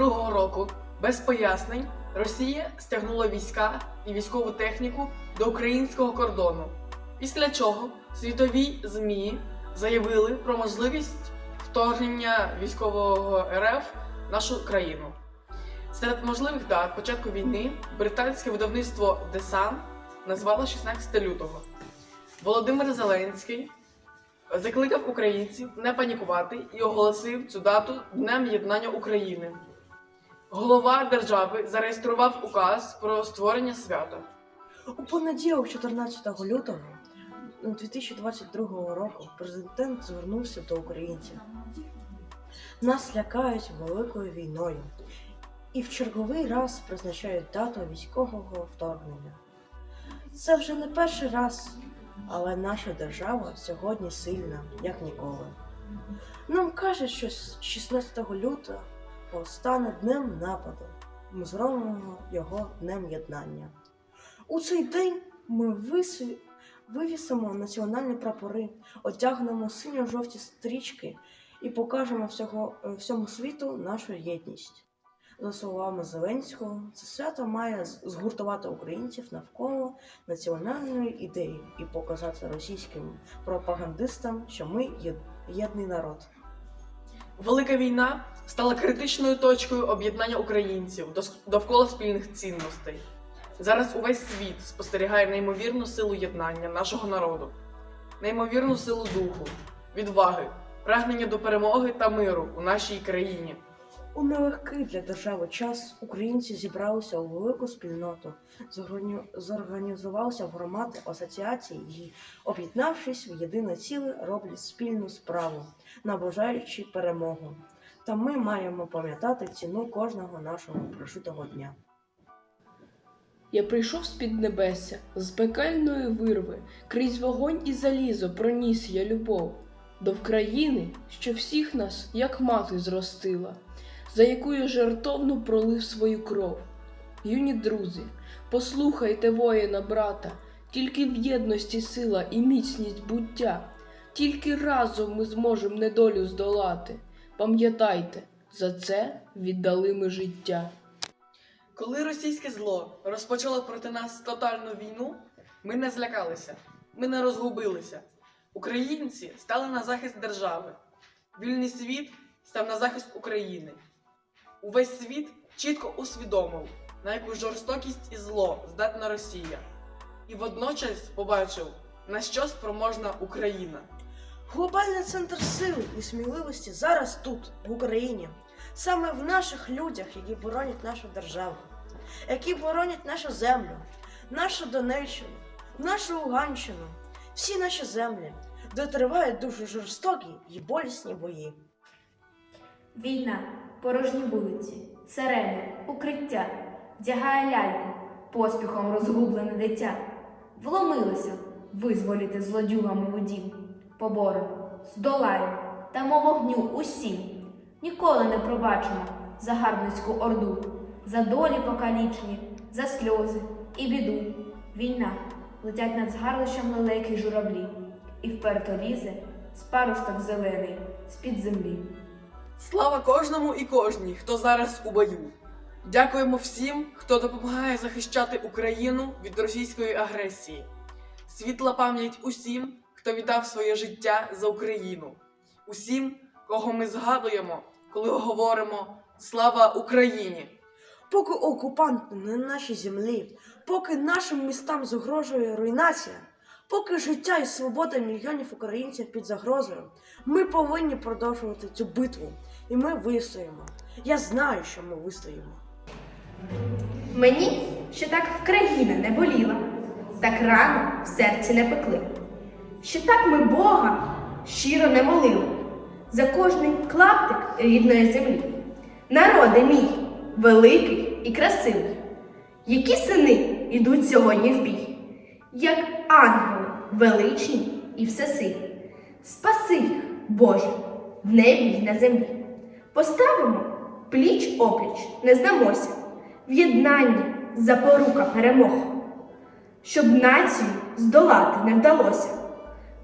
2022 року без пояснень Росія стягнула війська і військову техніку до українського кордону, після чого світові ЗМІ заявили про можливість вторгнення військового РФ в нашу країну. Серед можливих дат початку війни британське видавництво Sun назвало 16 лютого. Володимир Зеленський закликав українців не панікувати і оголосив цю дату Днем Єднання України. Голова держави зареєстрував указ про створення свята. У понеділок, 14 лютого 2022 року, президент звернувся до українців. Нас лякають великою війною і в черговий раз призначають дату військового вторгнення. Це вже не перший раз, але наша держава сьогодні сильна, як ніколи. Нам кажуть, що з 16 лютого стане днем нападу. Ми зробимо його днем єднання. У цей день ми висі... вивісимо національні прапори, одягнемо синьо-жовті стрічки і покажемо всього, е, всьому світу нашу єдність. За словами Зеленського, це свято має згуртувати українців навколо національної ідеї і показати російським пропагандистам, що ми єдний народ. Велика війна стала критичною точкою об'єднання українців довкола спільних цінностей. Зараз увесь світ спостерігає неймовірну силу єднання нашого народу, неймовірну силу духу, відваги, прагнення до перемоги та миру у нашій країні. У нелегкий для держави час українці зібралися у велику спільноту, зоргані- зорганізувалися в громади асоціації і, об'єднавшись в єдине ціле, роблять спільну справу, наближаючи перемогу. Та ми маємо пам'ятати ціну кожного нашого прожитого дня. Я прийшов з-під небесся, з пекельної вирви, крізь вогонь і залізо проніс я любов до країни, що всіх нас, як мати, зростила, за якою жертовно пролив свою кров. Юні друзі, послухайте воїна, брата, тільки в єдності сила і міцність буття, тільки разом ми зможемо недолю здолати. Пам'ятайте, за це віддали ми життя. Коли російське зло розпочало проти нас тотальну війну, ми не злякалися, ми не розгубилися. Українці стали на захист держави. Вільний світ став на захист України. Увесь світ чітко усвідомив, на яку жорстокість і зло здатна Росія, і водночас побачив, на що спроможна Україна. Глобальний центр сили і сміливості зараз тут, в Україні, саме в наших людях, які боронять нашу державу, які боронять нашу землю, нашу Донеччину, нашу Луганщину, всі наші землі, де тривають дуже жорстокі і болісні бої. Війна, порожні вулиці, сирени, укриття, вдягає ляльку, поспіхом розгублене дитя. Вломилося визволіти злодюгами водім. Поборемо, здолаємо, дамо вогню усім. Ніколи не пробачимо загарбницьку орду, за долі покалічні, за сльози і біду. Війна летять над згарлищем лелеки й журавлі, і вперто лізе з паросток зелений з-під землі. Слава кожному і кожній, хто зараз у бою. Дякуємо всім, хто допомагає захищати Україну від російської агресії. Світла пам'ять усім, хто віддав своє життя за Україну, усім, кого ми згадуємо, коли говоримо Слава Україні! Поки окупант на нашій землі, поки нашим містам загрожує руйнація, поки життя і свобода мільйонів українців під загрозою, ми повинні продовжувати цю битву, і ми вистоїмо. Я знаю, що ми вистоїмо. Мені ще так в країна не боліла, так рано в серці не пекли. Ще так ми Бога щиро не молили за кожний клаптик рідної землі. Народи мій, великий і красивий, які сини ідуть сьогодні в бій, як ангели величні і всесилі. Спаси їх, Боже, в небі й на землі. Поставимо пліч опліч, не здамося, в єднанні запорука перемог, щоб націю здолати не вдалося.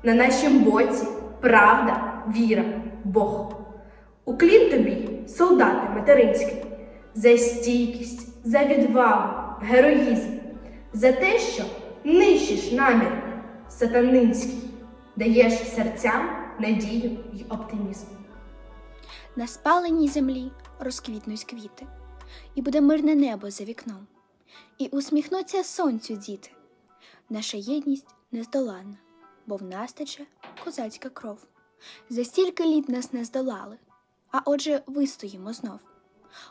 На нашім боці правда, віра, Бог. Уклін тобі, солдати материнські, за стійкість, за відвагу, героїзм, за те, що нищиш намір сатанинський, даєш серцям надію й оптимізм. На спаленій землі розквітнуть квіти, і буде мирне небо за вікном, і усміхнуться сонцю діти. Наша єдність нездоланна, бо в нас тече козацька кров. За стільки літ нас не здолали, а отже, вистоїмо знов.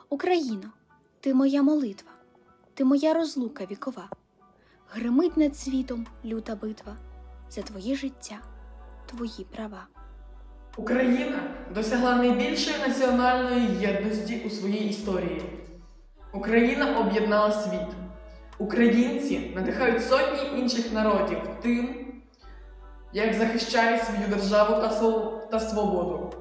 Україно, ти моя молитва, ти моя розлука вікова. Гримить над світом люта битва за твоє життя, твої права. Україна досягла найбільшої національної єдності у своїй історії. Україна об'єднала світ. Українці надихають сотні інших народів тим, як захищають свою державу та свободу.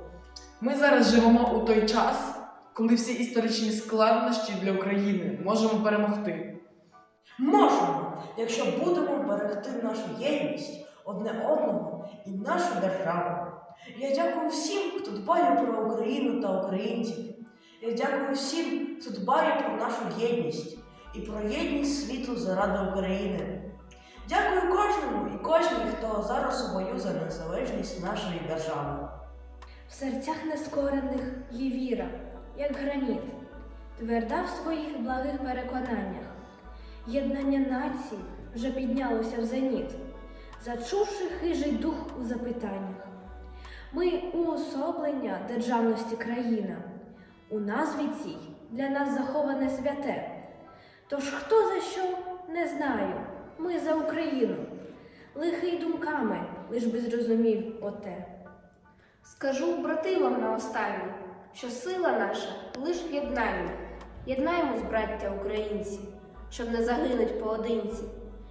Ми зараз живемо у той час, коли всі історичні складнощі для України можемо перемогти. Можемо, якщо будемо берегти нашу єдність одне одного і нашу державу. Я дякую всім, хто дбає про Україну та українців. Я дякую всім, хто дбає про нашу єдність і про єдність світу заради України. Дякую кожному і кожній, хто зараз у бою за незалежність нашої держави. В серцях нескорених є віра, як граніт, тверда в своїх благих переконаннях. Єднання націй вже піднялося в зеніт, зачувши хижий дух у запитаннях. Ми уособлення державності країна, у назві цій для нас заховане святе. Тож хто за що не знаю, ми за Україну, лихий думками, лиш би зрозумів оте. Скажу братилам наостаннє, що сила наша лиш в єднанні. Єднаймось, браття українці, щоб не загинуть поодинці.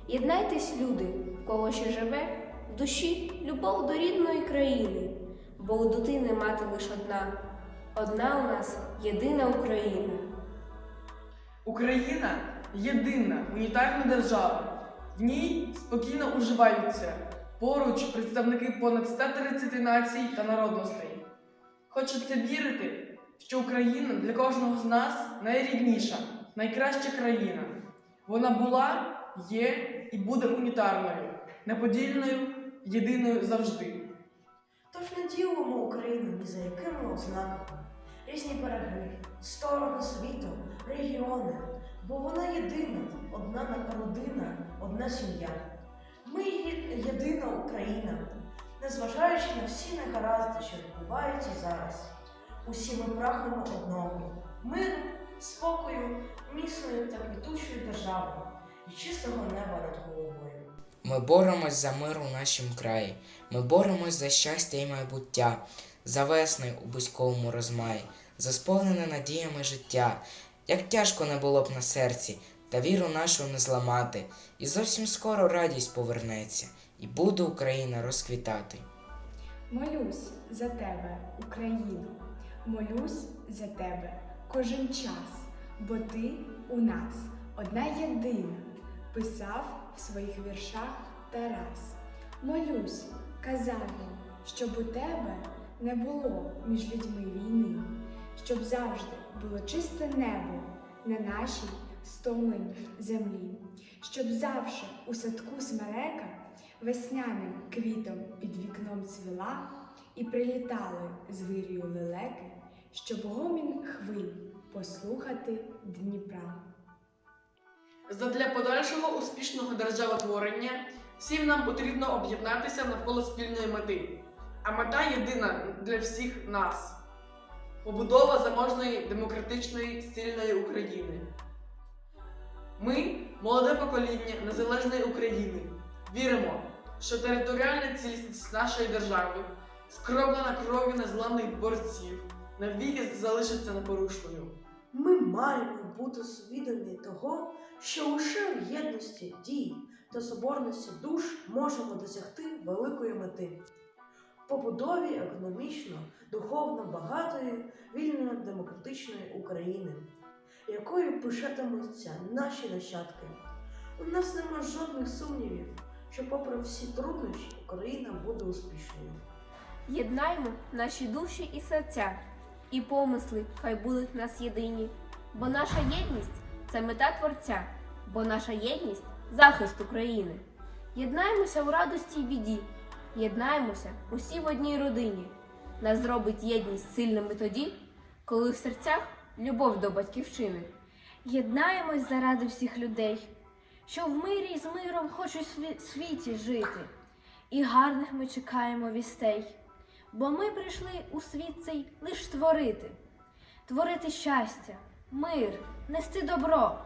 Єднайтесь, люди, в кого ще живе, в душі любов до рідної країни, бо у дитини мати лиш одна. Одна у нас єдина Україна. Україна єдина унітарна держава. В ній спокійно уживаються поруч представники понад 130 націй та народностей. Хочеться вірити, що Україна для кожного з нас найрідніша, найкраща країна. Вона була, є і буде унітарною, неподільною, єдиною завжди. Тож не ділимо Україну ні за якими ознаками. Різні береги, сторони світу, регіони, бо вона єдина, одна родина, одна сім'я. Ми єдина Україна, незважаючи на всі негаразди, що відбуваються зараз. Усі ми прагнемо одного миру, спокою, міцної та квітучої держави і чистого неба над головою. Ми боремось за мир у нашім краї. Ми боремось за щастя і майбуття, за весни у бузьковому розмаї, за сповнене надіями життя. Як тяжко не було б на серці, та віру нашу не зламати, і зовсім скоро радість повернеться, і буде Україна розквітати. Молюсь за тебе, Україно, молюсь за тебе кожен час, бо ти у нас одна єдина, писав в своїх віршах Тарас. Молюсь, казав він, щоб у тебе не було між людьми війни, щоб завжди було чисте небо на нашій стомленій землі, щоб завжди у садку смерека весняним квітом під вікном цвіла, і прилітали з вирію лелеки, щоб гомін хвиль послухати Дніпра. Задля подальшого успішного державотворення всім нам потрібно об'єднатися навколо спільної мети. А мета єдина для всіх нас побудова заможної демократичної сильної України. Ми, молоде покоління незалежної України, віримо, що територіальна цілісність нашої держави, скроплена кров'ю незламних борців, навіки залишиться непорушною. Ми маємо бути свідомі того, що лише в єдності дій та соборності душ можемо досягти великої мети побудові економічно, духовно багатої, вільної демократичної України, якою пишатимуться наші нащадки. У нас нема жодних сумнівів, що, попри всі труднощі, Україна буде успішною. Єднаймо наші душі і серця, і помисли хай будуть в нас єдині. Бо наша єдність це мета Творця, бо наша єдність захист України. Єднаємося у радості й біді, єднаємося усі в одній родині. Нас зробить єдність сильними тоді, коли в серцях любов до батьківщини. Єднаємось заради всіх людей, що в мирі з миром хочуть в сві- світі жити. І гарних ми чекаємо вістей, бо ми прийшли у світ цей лиш творити, творити щастя, мир, нести добро.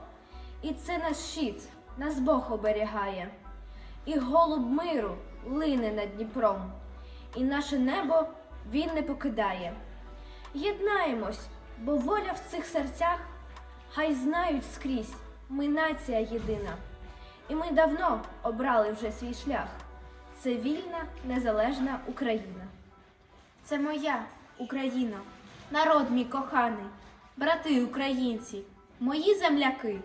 І це наш щит, нас Бог оберігає, і голуб миру лине над Дніпром, і наше небо він не покидає. Єднаємось, бо воля в цих серцях Хай знають скрізь, ми нація єдина. І ми давно обрали вже свій шлях. Це вільна, незалежна Україна. Це моя Україна, народ мій коханий, брати українці, мої земляки.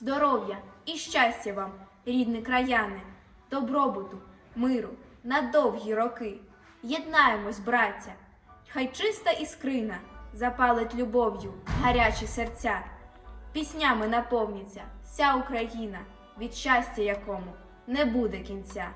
Здоров'я і щастя вам, рідні краяни, добробуту, миру на довгі роки. Єднаємось, браття, хай чиста іскрина запалить любов'ю гарячі серця. Піснями наповниться вся Україна, від щастя якому не буде кінця.